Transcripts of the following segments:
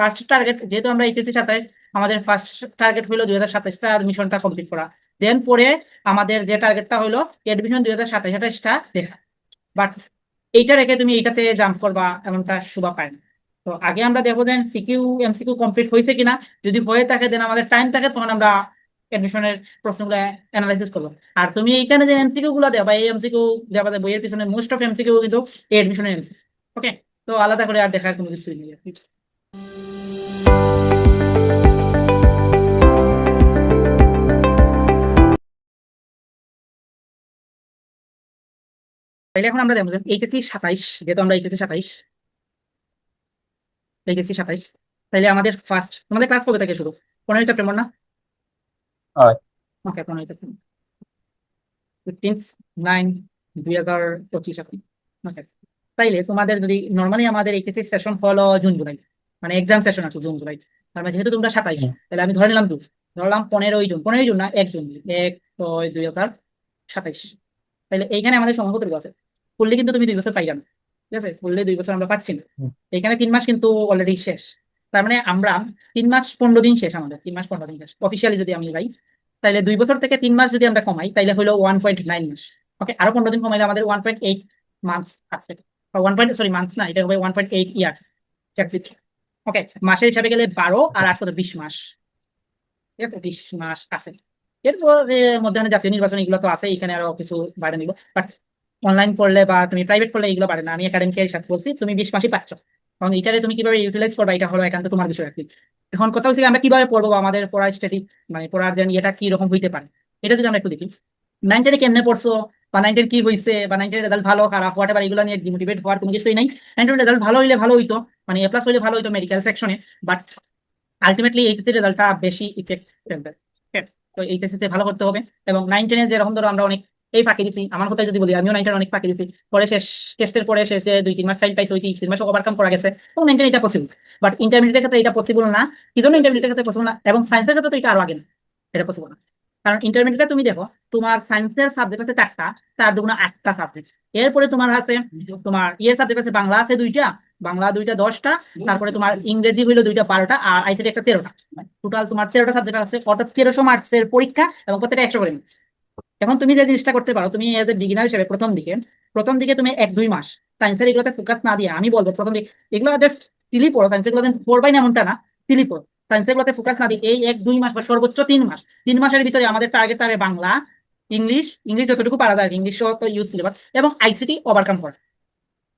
First target যেহেতু আমরা HSC সাতাইশ, আমাদের ফার্স্ট টার্গেট হলো দুই হাজার সাতাইশটা মিশনটা কমপ্লিট করা। দেন পরে আমাদের যে টার্গেটটা হলো এডমিশন দুই হাজার সাতাইশ আঠাইশটা দেখা। বাট এইটা রেখে তুমি এইটাতে জাম্প করবা, এমনটা শুভা পায় না। তো আগে আমরা দেখব দেন সিকিউ এমসিকিউ কমপ্লিট হয়েছে কিনা। যদি হয়ে থাকে দেন আমাদের টাইম থাকে, তখন আমরা এডমিশনের প্রশ্নগুলো অ্যানালাইসিস করব। আর তুমি এইখানে যে এমসিকিউ গুলো দেবা এই এমসিকিউ দেবা বইয়ের পিছনে মোস্ট অফ এমসিকিউ কিন্তু এই এডমিশনের এমসিকিউ ওকে তো আলাদা করে আর দেখার কোনো কিছুই নেই। কি। এখন আমরা দেখব যে এইচএসসি সাতাইশ যেহেতু আমরা এইচএসসি সাতাইশ। এইচএসসি সাতাইশ। তাইলে আমাদের ফার্স্ট তোমাদের ক্লাস কবে থেকে শুরু? পনেরোই সেপ্টেম্বর না? ওকে পনেরোই সেপ্টেম্বর। ফিফটিন্থ নাইন দুই হাজার পঁচিশ ওকে তাইলে তোমাদের যদি নর্মালি আমাদের এইচএসসি সেশন হলো জুন জুলাই। মানে এক্সাম সেশন আছে জুন জুলাই। তার মানে যেহেতু তোমরা সাতাইশ তাহলে আমি ধরে নিলাম দু ধরলাম পনেরোই জুন। পনেরোই জুন না এক জুন। এক ছয় দুই হাজার সাতাইশ। তাহলে এইখানে আমাদের সময় কতটুকু আছে? পড়লে কিন্তু তুমি দুই বছর পাই যাবে ঠিক আছে? পড়লে দুই বছর আমরা পাচ্ছি না। এখানে তিন মাস কিন্তু অলরেডি শেষ। তার মানে আমরা তিন মাস পনেরো দিন শেষ আমাদের। তিন মাস পনেরো দিন শেষ। অফিসিয়ালি যদি আমি যাই তাহলে দুই বছর থেকে তিন মাস যদি আমরা কমাই তাহলে হলো ওয়ান পয়েন্ট নাইন মাস। ওকে আরও পনেরো দিন কমাইলে আমাদের ওয়ান পয়েন্ট এইট মান্থস আছে। ওয়ান পয়েন্ট সরি মান্থস না এটা হবে one point eight years okay মাসের হিসাবে গেলে বারো আর আট কত? বিশ মাস। ঠিক আছে? বিশ মাস আছে। এরপর মধ্যাহ্নে জাতীয় নির্বাচন এগুলো তো আছে এখানে আরও কিছু বাইরে নিব। বাট অনলাইন পড়লে বা তুমি প্রাইভেট পড়লে এগুলো পারে না। আমি একাডেমিকের হিসাব করছি তুমি বিশ মাসই পাচ্ছ। কারণ এটারে তুমি কীভাবে ইউটিলাইজ করবা এটা হলো একান্ত তোমার বিষয় কি। এখন কথা হচ্ছে আমরা কীভাবে পড়ব আমাদের পড়ার স্টাডি মানে পড়ার যে ইয়েটা কি রকম হইতে পারে, এটা যদি আমরা একটু দেখি। নাইন টেনে কেমনে পড়ছো, বা নাইন কি হয়েছে বা নাইন রেজাল্ট ভালো, খারাপ হোয়াট এবার এগুলো নিয়ে ডিমোটিভেট হওয়ার কোনো কিছুই নাই। নাইন রেজাল্ট ভালো হইলে ভালো হইতো মানে এ প্লাস হইলে ভালো হইতো মেডিকেল সেকশনে বাট আলটিমেটলি এইচএসসি রেজাল্টটা বেশি ইফেক্ট ফেলবে। তো এইচএসসি তে ভালো করতে হবে। এবং নাইন টেনে যেরকম ধরো আমরা অনেক এই ফাঁকি দিচ্ছি আমার কথাই যদি বলি, আমিও নাইন টেন অনেক ফাঁকি দিচ্ছি পরে শেষ, টেস্টের পরে শেষে দুই, তিন মাস টাইম পাইছি, ওই তিন মাস ওভারকাম করা গেছে। এবং নাইন টেন এটা পসিবল বাট ইন্টারমিডিয়েটের ক্ষেত্রে এটা পসিবল না। কি জন্য ইন্টারমিডিয়েটের ক্ষেত্রে পসিবল না? এবং সায়েন্সের ক্ষেত্রে তো এটা আরও আগে এটা পসিবল না। কারণ ইন্টারমিডিয়েটে তুমি দেখো, তোমার সায়েন্সের সাবজেক্ট আছে চারটা, তার দুগুণ আটটা সাবজেক্ট এরপরে তোমার আছে, তোমার ইয়ের সাবজেক্ট আছে, বাংলা আছে দুইটা, বাংলা দুইটা দশটা, তারপরে তোমার ইংরেজি হইল দুইটা বারোটা, আর আইসিটি একটা তেরোটা। টোটাল তোমার তেরোটা সাবজেক্ট আছে, অর্থাৎ তেরোশো মার্কসের পরীক্ষা এবং প্রত্যেকটা একশো করে মার্কস এখন তুমি যে জিনিসটা করতে পারো, তুমি এজ এ বিগিনার হিসেবে প্রথম দিকে প্রথম দিকে তুমি এক দুই মাস সায়েন্সের এগুলোতে ফোকাস না দিয়ে, আমি বলব প্রথম দিকে, এগুলো জাস্ট তিলি পড়ো সায়েন্সেরগুলো পড়বাই না এমনটা না তিলি পড়ো। সায়েন্সের গুলোতে ফোকাস না দিয়ে এই এক দুই মাস বা সর্বোচ্চ তিন মাস, তিন মাসের ভিতরে আমাদের টার্গেট হবে বাংলা, ইংলিশ ইংলিশ যতটুকু পারা যায়, ইংলিশ ইউজ সিলেবাস এবং আইসিটি ওভারকাম করা।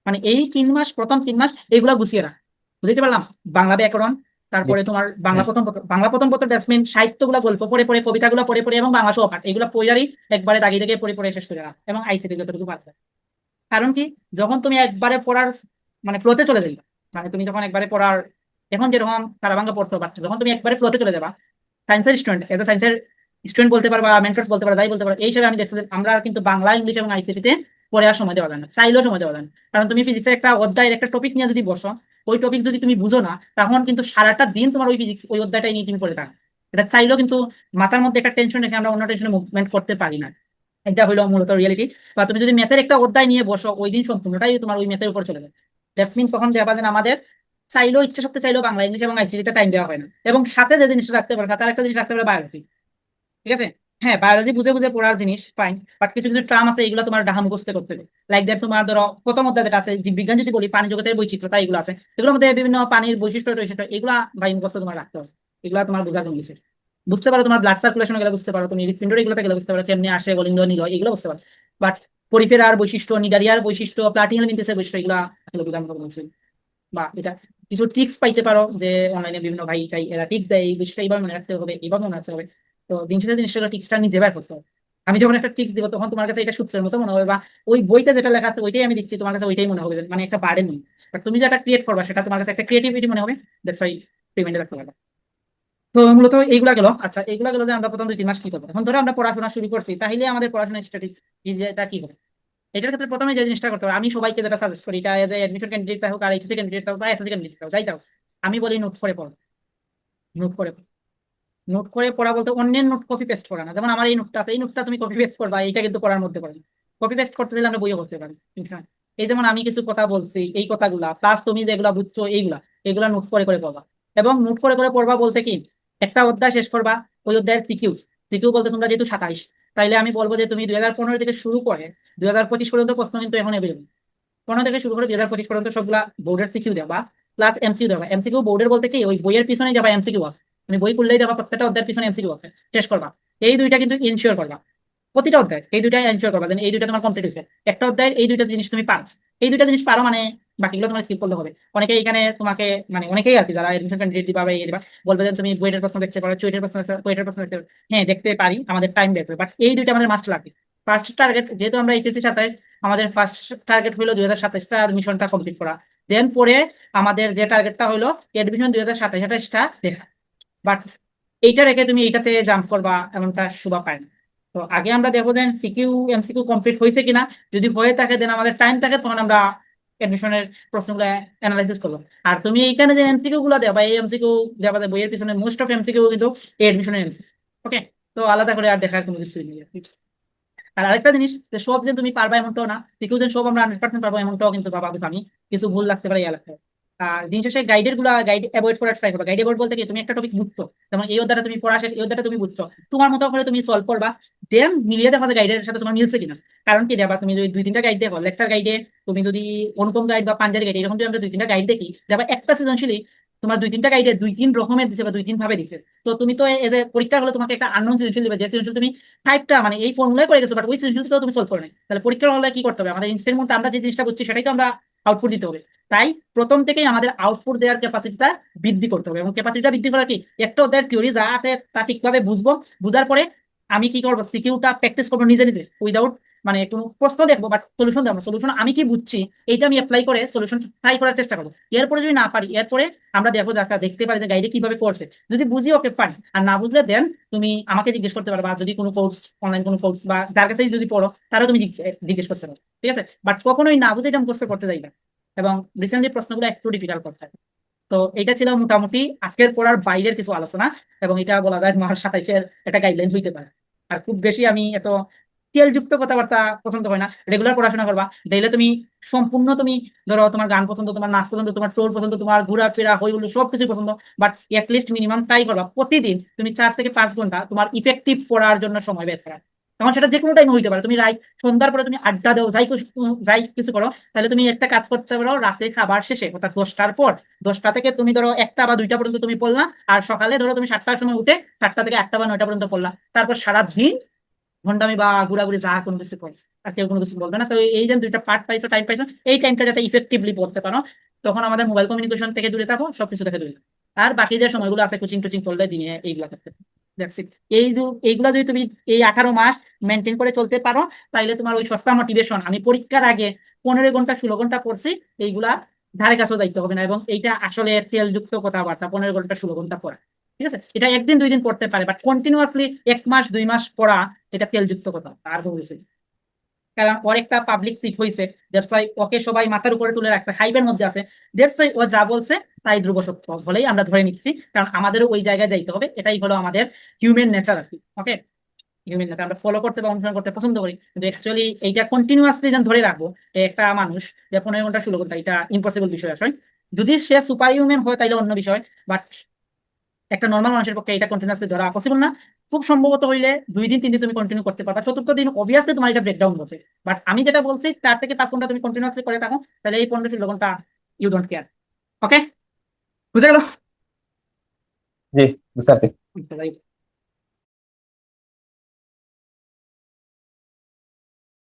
মানে এই তিন মাস, প্রথম তিন মাস এইগুলা গুছিয়ে রাখ। বুঝতে পারলাম? বাংলা ব্যাকরণ তারপরে তোমার বাংলা প্রথম বাংলা প্রথম পত্র ব্যাটসম্যান সাহিত্যগুলো গল্প পড়ে পড়ে কবিতাগুলো পড়ে পড়ে এবং বাংলা সহপাঠ এগুলো পড়ারই একবারে দাগি থেকে পড়ে পড়ে শেষ করে এবং আইসিটি যতটুকু পারবে। কারণ কি? যখন তুমি একবারে পড়ার মানে ফ্লোতে চলে যাবে মানে তুমি যখন একবারে পড়ার এখন যেরকম কারাবাঙ্গা পড়তে পারছ যখন তুমি একবারে ফ্লোতে চলে যাবা সায়েন্সের স্টুডেন্ট এজ সায়েন্সের স্টুডেন্ট বলতে পারবা মেন্টরস বলতে পারবা যাই বলতে পারো এই হিসাবে আমি দেখছি যে আমরা কিন্তু বাংলা ইংলিশ এবং আইসিটিতে পড়ে আর সময় দেওয়া যায় না চাইলেও সময় দেওয়া যায় না। কারণ তুমি ফিজিক্সের একটা অধ্যায়ের একটা টপিক নিয়ে যদি বসো ওই টপিক যদি তুমি বুঝো না, তখন কিন্তু সারাটা দিন তোমার ওই ফিজিক্স ওই অধ্যায়টাই নিয়ে তুমি পড়ে থাকো। এটা চাইলেও কিন্তু মাথার মধ্যে একটা টেনশন রেখে আমরা অন্য টেনশনে মুভমেন্ট করতে পারি না। এটা হলো মূলত রিয়েলিটি বা তুমি যদি ম্যাথের একটা অধ্যায় নিয়ে বসো, ওই দিন সম্পূর্ণটাই তোমার ওই ম্যাথের উপর চলে যায় দ্যাটস মিন তখন যাবা যেন আমাদের চাইলেও, ইচ্ছা শক্তি চাইলেও বাংলা, ইংলিশ এবং আইসিটিতে টাইম দেওয়া হয় না। এবং সাথে যে জিনিসটা রাখতে পারে তার একটা জিনিস রাখতে পারে বায়োলজি ঠিক আছে? হ্যাঁ বায়োলজি বুঝে বুঝে পড়ার জিনিস ফাইন বাট কিছু কিছু ট্রাম আছে, এগুলো তোমার ডাহা মুখস্থ করতে হবে। লাইক দ্যাট তোমার ধরো, প্রথম অধ্যায় যেটা আছে জীববিজ্ঞান যদি বলি পানি জগতের বৈচিত্রতা এগুলো আছে। এগুলোর মধ্যে বিভিন্ন পানির বৈশিষ্ট্য বৈশিষ্ট্য, এগুলা ভাই মুখস্থ তোমার রাখতে হবে। এগুলা তোমার বোঝার কোনো কিছু। বুঝতে পারো তোমার ব্লাড সার্কুলেশন গেলে বুঝতে পারো, তুমি হৃৎপিণ্ডের এগুলোতে গেলে বুঝতে পারো কেমনি আসে গলিন্দ নীল এগুলো বুঝতে পারো। বাট পরিফেরার বৈশিষ্ট্য নিডারিয়ার বৈশিষ্ট্য প্লাটিনাল মিন্টেসের বৈশিষ্ট্য, এগুলা আসলে মতো নেই। বা এটা কিছু ট্রিক্স পাইতে পারো, যে অনলাইনে বিভিন্ন ভাই টাই এরা টিপস দেয়, এই বিষয়টা এইভাবে মনে রাখতে হবে, এইভাবে মনে রাখতে হবে। তো দিন শেষে জিনিসটা টিক্সটা নিজে বের করতে আমি যখন একটা টিক্স দিব, তখন তোমার কাছে এটা সূত্রের মতো মনে হবে বা ওই বইতে যেটা লেখা আছে ওইটাই আমি দিচ্ছি তোমার কাছে ওইটাই মনে হবে মানে একটা বার্ডেন নেই। বাট তুমি যেটা ক্রিয়েট করবা, সেটা তোমার কাছে একটা ক্রিয়েটিভিটি মনে হবে দ্যাটস ওয়াই পেমেন্টে রাখতে পারবা। তো মূলত এইগুলা গেল। আচ্ছা এইগুলা গেল যে আমরা প্রথম দুই তিন মাস কি করব? এখন ধরো আমরা পড়াশোনা শুরু করছি, তাহলে আমাদের পড়াশোনার স্ট্র্যাটেজিটা কি হবে? এটার ক্ষেত্রে প্রথমে যে জিনিসটা করতে হবে, আমি সবাইকে যেটা সাজেস্ট করি, এটা এজ এডমিশন ক্যান্ডিডেট হোক, আর এইচএসসি ক্যান্ডিডেট হোক, বা এসএসসি ক্যান্ডিডেট হোক, যাই হোক, আমি বলি নোট করে পড়ো। নোট করে পড়ো। নোট করে পড়া বলতে অন্যের নোট কপি পেস্ট করা না। যেমন আমার এই নোটটা আছে, এই নোটটা তুমি কপি পেস্ট করবা, এইটা কিন্তু করার মধ্যে পড়ে। কপি পেস্ট করতে দিলে আমরা বইও করতে পারি। এই যেমন আমি কিছু কথা বলছি, এই কথাগুলা প্লাস তুমি যেগুলা বুঝছ, এইগুলা, এগুলা নোট করে করে পড়বা। এবং নোট করে করে পড়বা বলছে কি, একটা অধ্যায় শেষ করবা, ওই অধ্যায়ের সিকিউ সিকিউ বলতে তোমরা যেহেতু সাতাইশ, তাইলে আমি বলব যে তুমি দুই হাজার পনেরো থেকে শুরু করে দুই হাজার পঁচিশ পর্যন্ত প্রশ্ন কিন্তু এখন এভেলেবল পনেরো থেকে শুরু করে দুই হাজার পঁচিশ পর্যন্ত সবগুলা বোর্ডের সিকিউ দেবা প্লাস এমসিউ দেবা। এমসিকিউ বোর্ডের বলতে কি, ওই বইয়ের পিছনে যাবা এমসিকিউ আছে। তুমি বই খুললেই যাবা প্রত্যেকটা অধ্যায়ের পিছনে এমসিকিউ আছে। শেষ করবা। এই দুইটা কিন্তু ইনশিওর করবা। প্রতিটা অধ্যায় এই দুইটা এনশিওর করবা। এই দুইটা তোমার কমপ্লিট হয়েছে একটা অধ্যায়ের এই দুইটা জিনিস তুমি পারো এই দুইটা জিনিস পারো মানে বাকিগুলো তোমার স্কিপ করলে হবে। অনেকেই এখানে তোমাকে মানে অনেকেই আর কি যারা এডমিশন ক্যান্ডিডেট দিবা বা ইয়ে দিবা, বলবে যে, তুমি বইয়ের প্রশ্ন দেখতে পারো চুইটের প্রশ্ন বইয়ের প্রশ্ন দেখতে পারো। হ্যাঁ দেখতে পারি, আমাদের টাইম বের বাট এই দুইটা আমাদের মাস্ট লাগবে ফার্স্ট টার্গেট যেহেতু আমরা এইচএসসি সাতাইশ, আমাদের ফার্স্ট টার্গেট হলো দুই হাজার সাতাইশটা অ্যাডমিশনটা কমপ্লিট করা। দেন পরে আমাদের যে টার্গেটটা হলো এডমিশন দুই হাজার সাতাইশ আঠাইশটা দেখা। বাট এইটা রেখে তুমি এইটাতে জাম্প করবা, এমনটা শুভা পায় না। তো আগে আমরা দেখব দেন সিকিউ এমসিকিউ কমপ্লিট হয়েছে কিনা। যদি হয়ে থাকে দেন আমাদের টাইম থাকে, তখন আমরা এডমিশনের প্রশ্নগুলো অ্যানালাইসিস করব। আর তুমি এইখানে যে এমসিকিউ গুলো দেবা, এই এমসিকিউ দেবা বইয়ের পিছনে মোস্ট অফ এমসিকিউ কিন্তু এই এডমিশনের এমসিকিউ ওকে তো আলাদা করে আর দেখার কোনো কিছুই নেই। আর আরেকটা জিনিস, যে সব যে তুমি পারবা এমনটাও না সিকিউ যে সব আমরা হান্ড্রেড পার্সেন্ট পারব এমনটাও কিন্তু স্বাভাবিক আমি কিছু ভুল লাগতে পারে ইয়া লাগতে পারে দিন শেষে গাইডের গাইড অ্যাভয়েড করার ট্রাই গাইড অ্যাভয়েড বলতে কি, তুমি একটা টপিক বুঝছ, যেমন এই অধ্যায়টা তুমি পড়া শেষ, এই অধ্যায়টা তুমি বুঝছ, তোমার মতো করে তুমি সলভ করবা দেন মিলিয়ে গাইডের সাথে তোমার মিলছে কিনা। কারণ কি দেবা তুমি যদি দুই তিনটা গাইড দেখো লেকচার গাইডে তুমি যদি অনুপম গাইড বা পাঞ্জাবি গাইড এরকম যদি আমরা দুই তিনটা গাইড দেখি দেবা একটা সৃজনশীলই তোমার দুই তিনটা গাইডে দুই তিন রকমের দিছে বা দুই তিন ভাবে দিছে। তো তুমি তো এদের পরীক্ষা হলে তোমাকে একটা আননোন সৃজনশীল দিবে, যে সৃজনশীল তুমি ফাইভটা মানে এই ফর্মুলাই করে গেছো বাট ওই সৃজনশীল তুমি সলভ করে নাই। তাহলে পরীক্ষার হলে কি করতে হবে? আমাদের ইনস্টেন্ট মধ্যে আমরা যে জিনিসটা করছি সেটাই তো আমরা আউটপুট দিতে হবে। তাই প্রথম থেকেই আমাদের আউটপুট দেওয়ার ক্যাপাসিটিটা বৃদ্ধি করতে হবে। এবং ক্যাপাসিটিটা বৃদ্ধি করা কি? একটা ওদের থিওরি যা আছে, তা ঠিকভাবে বুঝব। বুঝার পরে আমি কি করব? সিকিউটা প্র্যাকটিস করব নিজে নিজে উইদাউট মানে একটু প্রশ্ন দেখব বাট সলিউশন দেবো সলিউশন আমি কি বুঝছি, এইটা আমি অ্যাপ্লাই করে সলিউশন ট্রাই করার চেষ্টা করব। এরপরে যদি না পারি, এরপরে আমরা দেখব দেখা দেখতে পারি যে গাইডে কীভাবে করছে। যদি বুঝি ওকে পারি আর না বুঝলে দেন তুমি আমাকে জিজ্ঞেস করতে পারো বা যদি কোনো কোর্স অনলাইন কোনো কোর্স বা যার কাছেই যদি পড়ো, তারও তুমি জিজ্ঞেস করতে পারো ঠিক আছে? বাট কখনোই না বুঝে এটা মুখস্থ করতে যাইবে। এবং রিসেন্টলি প্রশ্নগুলো একটু ডিফিকাল্ট করতে হয় তো এটা ছিল মোটামুটি আজকের পড়ার বাইরের কিছু আলোচনা। এবং এটা বলা যায় মহার সাতাইশের একটা গাইডলাইন হইতে পারে। আর খুব বেশি আমি এত তেলযুক্ত কথাবার্তা পছন্দ হয় না রেগুলার পড়াশোনা করবা ডেইলে তুমি সম্পূর্ণ তুমি ধরো তোমার গান পছন্দ, তোমার নাচ পছন্দ, তোমার টোল পছন্দ, তোমার ঘোরাফেরা হইগুলো সব কিছু পছন্দ বাট লিস্ট মিনিমাম ট্রাই করবা, প্রতিদিন তুমি চার থেকে পাঁচ ঘণ্টা তোমার ইফেক্টিভ পড়ার জন্য সময় বের করা। তখন সেটা যে কোনো টাইম হইতে পারে, তুমি রাইট সন্ধ্যার পরে তুমি আড্ডা দাও, যাই যাই কিছু করো তাহলে তুমি একটা কাজ করতে পারো রাতে খাবার শেষে, অর্থাৎ দশটার পর, দশটা থেকে তুমি ধরো একটা বা দুইটা পর্যন্ত তুমি পড়লা, আর সকালে ধরো তুমি সাতটার সময় উঠে সাতটা থেকে আটটা বা নয়টা পর্যন্ত পড়লা, তারপর সারাদিন ঘন্টামি বা ঘোরাঘুরি যা কোনো কিছু করো আর কেউ কোনো কিছু বলবে না। তো এই যে দুইটা পার্ট পাইছো টাইম পাইছো, এই টাইমটা যাতে ইফেক্টিভলি পড়তে পারো। তখন আমাদের মোবাইল কমিউনিকেশন থেকে দূরে থাকো, সবকিছু থেকে দূরে। আর বাকি যে সময়গুলো আছে কোচিং টোচিং করলে দিনে, এইগুলা করতে. এই এইগুলা যদি তুমি এই আঠারো মাস মেনটেন করে চলতে পারো, তাইলে তোমার ওই সস্তা মোটিভেশন আমি পরীক্ষার আগে পনেরো ঘণ্টা, ষোলো ঘণ্টা পড়ছি, এইগুলা ধারে কাছেও দায়িত্ব হবে না। এবং এইটা আসলে তেলযুক্ত কথাবার্তা, পনেরো ঘণ্টা, ষোলো ঘণ্টা পড়া। ঠিক আছে? এটা একদিন, দুই দিন পড়তে পারে বাট কন্টিনিউয়াসলি এক মাস, দুই মাস পড়া এটা তেলযুক্ত কথা আর বলছে কারণ একটা পাবলিক সিট হয়েছে ওকে সবাই মাথার উপরে তুলে রাখছে হাইবের মধ্যে আছে। দ্যাটস ও যা বলছে, তাই ধ্রুব সত্য, বলেই আমরা ধরে নিচ্ছি। কারণ আমাদেরও ওই জায়গায় যাইতে হবে, এটাই হলো আমাদের হিউম্যান নেচার আর কি ওকে হিউম্যান নেচার আমরা ফলো করতে বা অনুসরণ করতে পছন্দ করি, কিন্তু অ্যাকচুয়ালি এইটা কন্টিনিউয়াসলি যেন ধরে রাখব একটা মানুষ যে পনেরো ঘণ্টা ষোলো ঘণ্টা, এটা ইম্পসিবল বিষয় আসলে। যদি সে সুপার হিউম্যান হয়, তাইলে অন্য বিষয় বাট একটা নর্মাল মানুষের পক্ষে এটা কন্টিনিউসলি ধরা পসিবল না। খুব সম্ভবত হইলে দুই দিন তিন দিন তুমি কন্টিনিউ করতে পারবা। চতুর্থ দিন অবভিয়াসলি তোমার এটা ব্রেকডাউন হবে বাট আমি যেটা বলছি চার থেকে পাঁচ ঘণ্টা তুমি কন্টিনিউসলি করে থাকো তাহলে এই পনেরো ষোলো ঘণ্টা ইউ ডোন্ট কেয়ার ওকে বুঝে গেল? জি বুঝতে পারছি.